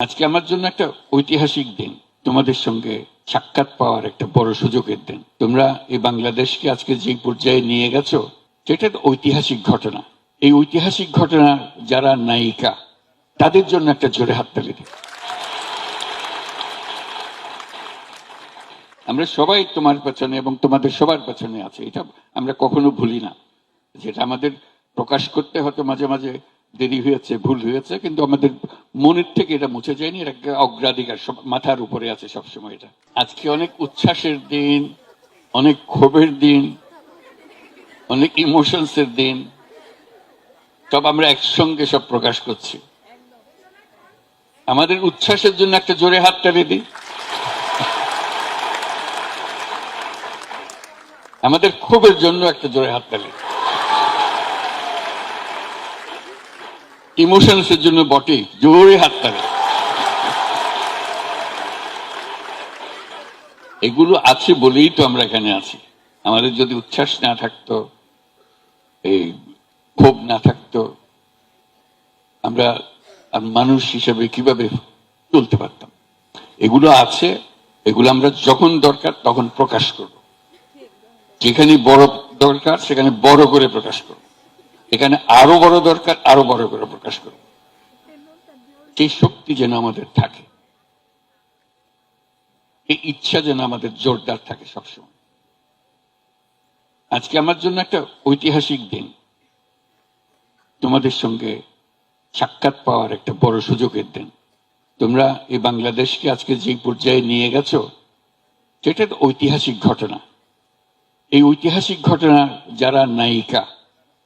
আজকে আমার জন্য একটা ঐতিহাসিক দিন। তোমাদের সঙ্গে সাক্ষাৎ পাওয়ার একটা বড় সুযোগের দিন। তোমরা এই বাংলাদেশকে আজকে যে পর্যায়ে নিয়ে গেছো, সেটা ঐতিহাসিক ঘটনা। এই ঐতিহাসিক ঘটনা যারা নায়িকা, তাদের জন্য একটা জোরে হাততালি দিই। আমরা সবাই তোমার পেছনে এবং তোমাদের সবার পেছনে আছে। এটা আমরা কখনো ভুলি না। যেটা আমাদের প্রকাশ করতে হয়তো মাঝে মাঝে দেরি হয়েছে, ভুল হয়েছে, কিন্তু আমাদের মনের থেকে এটা মুছে যায়নি, এটা অগ্রাধিকার সব মাথার উপরে আছে সবসময় এটা। আজকে অনেক উচ্ছ্বাসের দিন, অনেক ক্ষোভের দিন, অনেক ইমোশনসের দিন, সব আমরা একসঙ্গে সব প্রকাশ করছি। আমাদের উচ্ছ্বাসের জন্য একটা জোরে হাত হাততালি দিই আমাদের ক্ষোভের জন্য একটা জোরে হাততালি ইমোশনস এর জন্য বটে, জোরে হাততালি এগুলো আছে বলেই তো আমরা এখানে আছি। আমাদের যদি উচ্ছ্বাস না থাকতো, এই ক্ষোভ না থাকতো, আমরা মানুষ হিসেবে কীভাবে চলতে পারতাম? এগুলো আছে, এগুলো আমরা যখন দরকার তখন প্রকাশ করব। যেখানে বড় দরকার, সেখানে বড় করে প্রকাশ করব। এখানে আরও বড় দরকার, আরও বড় করে প্রকাশ করব। সেই শক্তি যেন আমাদের থাকে এই ইচ্ছা যেন আমাদের জোরদার থাকে সবসময়। আজকে আমার জন্য একটা ঐতিহাসিক দিন। তোমাদের সঙ্গে সাক্ষাৎ পাওয়ার একটা বড় সুযোগের দিন। তোমরা এই বাংলাদেশকে আজকে যে পর্যায়ে নিয়ে গেছো, সেটা ঐতিহাসিক ঘটনা। এই ঐতিহাসিক ঘটনা যারা নায়িকা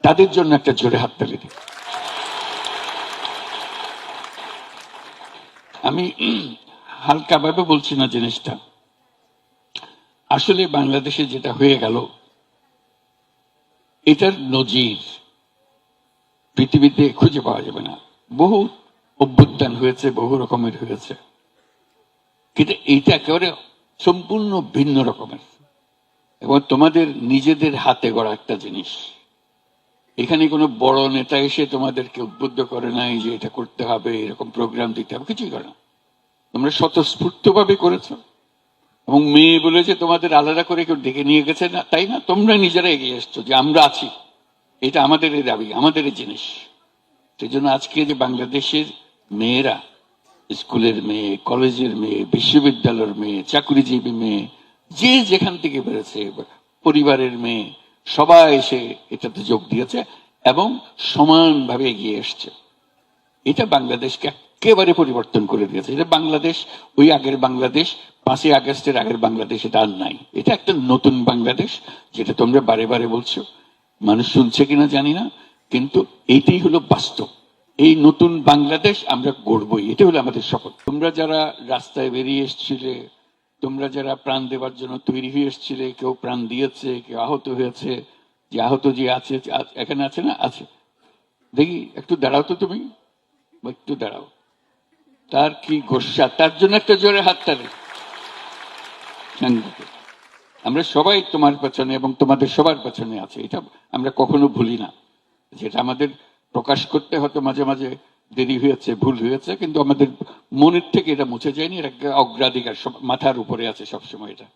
তাদের জন্য একটা জোরে হাততালি দিই। আমি হালকাভাবে বলছি না জিনিসটা। আসলে বাংলাদেশে যেটা হয়ে গেল, এটার নজির পৃথিবীতে খুঁজে পাওয়া যাবে না। বহু অভ্যুত্থান হয়েছে, বহু রকমের হয়েছে। কিন্তু এইটা একেবারে সম্পূর্ণ ভিন্ন রকমের। এবং তোমাদের নিজেদের হাতে গড়া একটা জিনিস। এখানে কোনো বড় নেতা এসে তোমাদেরকে উদ্বুদ্ধ করে নাই যে এটা করতে হবে, এরকম প্রোগ্রাম দিতে হবে, কিছুই করে না। তোমরা স্বতঃস্ফূর্ত ভাবে করেছ। এবং মেয়ে বলেছে, তোমাদের আলাদা করে কেউ ডেকে নিয়ে গেছে না? তাই না? তোমরা নিজেরা এগিয়ে এসছো যে আমরা আছি। এটা আমাদের দাবি, আমাদের জিনিস। সেই জন্য আজকে যে বাংলাদেশের মেয়েরা, স্কুলের মেয়ে, কলেজের মেয়ে, বিশ্ববিদ্যালয়ের মেয়ে, চাকরিজীবী মেয়ে, যে যেখান থেকে বেড়েছে পরিবারের মেয়ে সবাই এসে এটাতে যোগ দিয়েছে এবং সমানভাবে এগিয়ে এসছে। এটা বাংলাদেশকে একেবারে পরিবর্তন করে দিয়েছে। এটা বাংলাদেশ, ওই আগের বাংলাদেশ, পাঁচই আগস্টের আগের বাংলাদেশ, এটা আর নাই। এটা একটা নতুন বাংলাদেশ, যেটা তোমরা বারে বারে বলছো। মানুষ শুনছে কিনা জানি না, কিন্তু এইটাই হলো বাস্তব। এই নতুন বাংলাদেশ আমরা গড়বই এটা হলো আমাদের শপথ। তোমরা যারা রাস্তায় বেরিয়ে এসছিলে তোমরা যারা প্রাণ দেওয়ার জন্য তৈরি হয়ে এসছিলে, কেউ প্রাণ দিয়েছে, কেউ আহত হয়েছে, যে আহত যে আছে এখানে আছে না? আছে। দেখি, একটু দাঁড়াও তো তুমি। একটু দাঁড়াও। তার কি গোসা? তার জন্য একটা জোরে হাততালি সাংঘাতিক আমরা সবাই তোমার পেছনে এবং তোমাদের সবার পেছনে আছে। এটা আমরা কখনো ভুলি না। যেটা আমাদের প্রকাশ করতে হয়তো মাঝে মাঝে দেরি হয়েছে, ভুল হয়েছে, কিন্তু আমাদের মনের থেকে এটা মুছে যায়নি, এটা অগ্রাধিকার মাথার উপরে আছে সবসময় এটা।